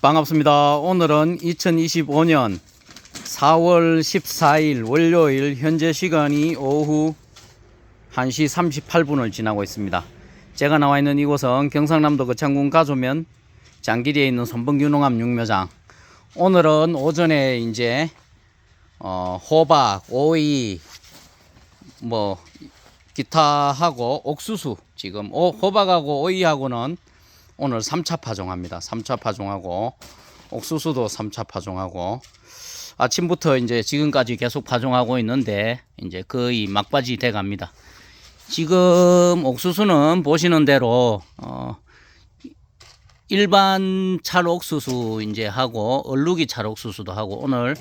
반갑습니다. 오늘은 2025년 4월 14일 월요일 현재 시간이 오후 1시 38분을 지나고 있습니다. 제가 나와 있는 이곳은 경상남도 거창군 가조면 장길리에 있는 손봉균농암 육묘장. 오늘은 오전에 이제 어, 호박, 오이, 뭐 기타하고 옥수수 지금 오, 호박하고 오이하고는 오늘 3차 파종합니다. 3차 파종하고 옥수수도 3차 파종하고 아침부터 이제 지금까지 계속 파종하고 있는데 이제 거의 막바지 돼 갑니다. 지금 옥수수는 보시는 대로 어 일반 찰옥수수 이제 하고 얼룩이 찰옥수수도 하고 오늘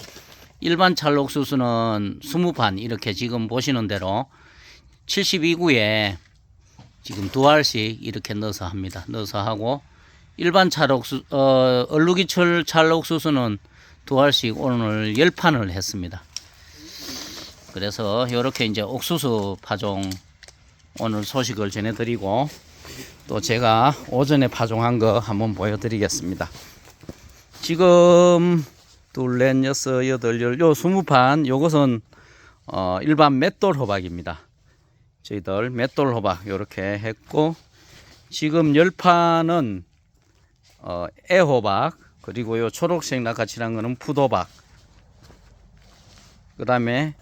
일반 찰옥수수는 20판 이렇게 지금 보시는 대로 72구에 지금 두 알씩 이렇게 넣어서 합니다. 넣어서 하고 일반 찰옥수 어 얼룩이철 찰옥수수는 두 알씩 오늘 열 판을 했습니다. 그래서 이렇게 이제 옥수수 파종 오늘 소식을 전해드리고 또 제가 오전에 파종한 거 한번 보여드리겠습니다. 지금 둘, 넷, 여섯, 여덟, 열, 요 스무 판 요것은 어 일반 맷돌 호박입니다. 저희들 맷돌 호박 요렇게 했고 지금 열 판은 어 애호박 그리고 요 초록색 낙하칠한 거는 푸도박. 그 다음에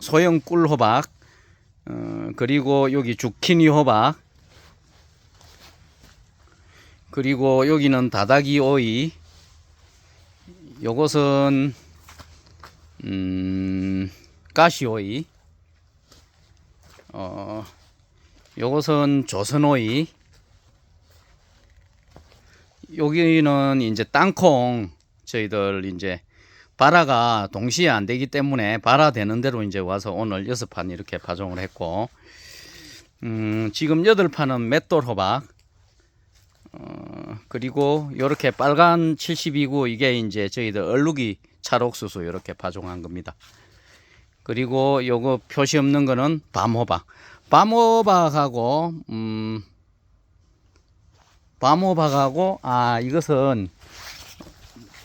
소형 꿀호박 어, 그리고 여기 주키니 호박 그리고 여기는 다다기 오이. 요것은 음 가시오이 어 요것은 조선오이 여기는 이제 땅콩 저희들 이제 발화가 동시에 안 되기 때문에 발화 되는 대로 이제 와서 오늘 여섯 판 이렇게 파종을 했고 음 지금 여덟 판은 맷돌 호박 어 그리고 요렇게 빨간 72구 이게 이제 저희들 얼룩이 찰옥수수 이렇게 파종한 겁니다. 그리고 요거 표시 없는 거는 밤호박. 밤호박하고 음 밤호박하고 아 이것은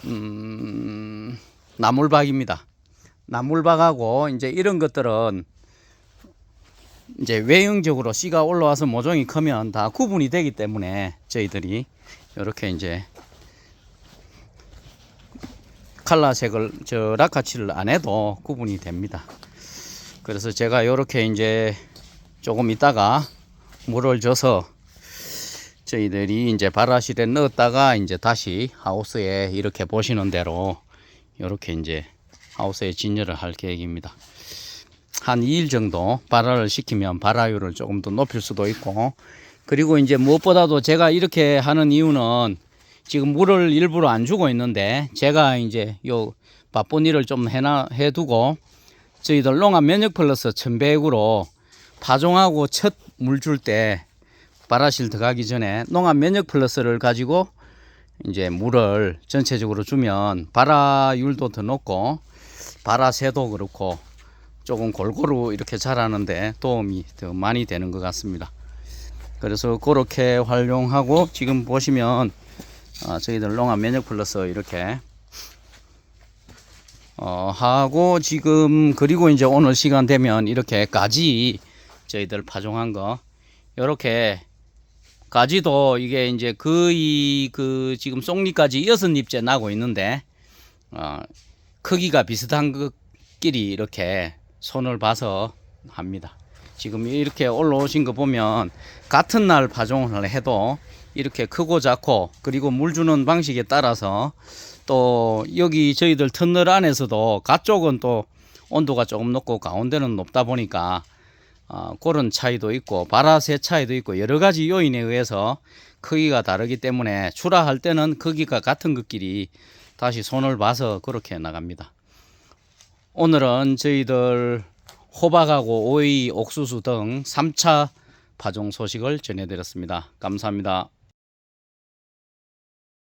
음 나물박입니다. 나물박하고 이제 이런 것들은 이제 외형적으로 씨가 올라와서 모종이 크면 다 구분이 되기 때문에 저희들이 이렇게 이제 칼라색을 저 라카치를 안 해도 구분이 됩니다. 그래서 제가 이렇게 이제 조금 있다가 물을 줘서 저희들이 이제 발화실에 넣었다가 이제 다시 하우스에 이렇게 보시는 대로 이렇게 이제 하우스에 진열을 할 계획입니다. 한 2일 정도 발화를 시키면 발화율을 조금 더 높일 수도 있고 그리고 이제 무엇보다도 제가 이렇게 하는 이유는 지금 물을 일부러 안 주고 있는데 제가 이제 요 바쁜 일을 좀 해나 해두고 저희들 농업 면역 플러스 천백으로 파종하고 첫 물 줄때 발화실 들어가기 전에 농업 면역 플러스를 가지고 이제 물을 전체적으로 주면 발화율도 더 높고 발화새도 그렇고 조금 골고루 이렇게 자라는데 도움이 더 많이 되는 것 같습니다. 그래서 그렇게 활용하고 지금 보시면 어, 저희들 농업 면역 플러스 이렇게 어, 하고 지금 그리고 이제 오늘 시간 되면 이렇게 가지 저희들 파종한 거 이렇게 가지도 이게 이제 거의 그 지금 송잎까지 여섯 잎째 나고 있는데 어, 크기가 비슷한 것끼리 이렇게 손을 봐서 합니다. 지금 이렇게 올라오신 거 보면 같은 날 파종을 해도 이렇게 크고 작고 그리고 물 주는 방식에 따라서 또 여기 저희들 터널 안에서도 가쪽은 또 온도가 조금 높고 가운데는 높다 보니까 어, 그런 차이도 있고 발화세 차이도 있고 여러 가지 요인에 의해서 크기가 다르기 때문에 출하할 때는 크기가 같은 것끼리 다시 손을 봐서 그렇게 나갑니다. 오늘은 저희들 호박하고 오이, 옥수수 등 3차 파종 소식을 전해드렸습니다. 감사합니다.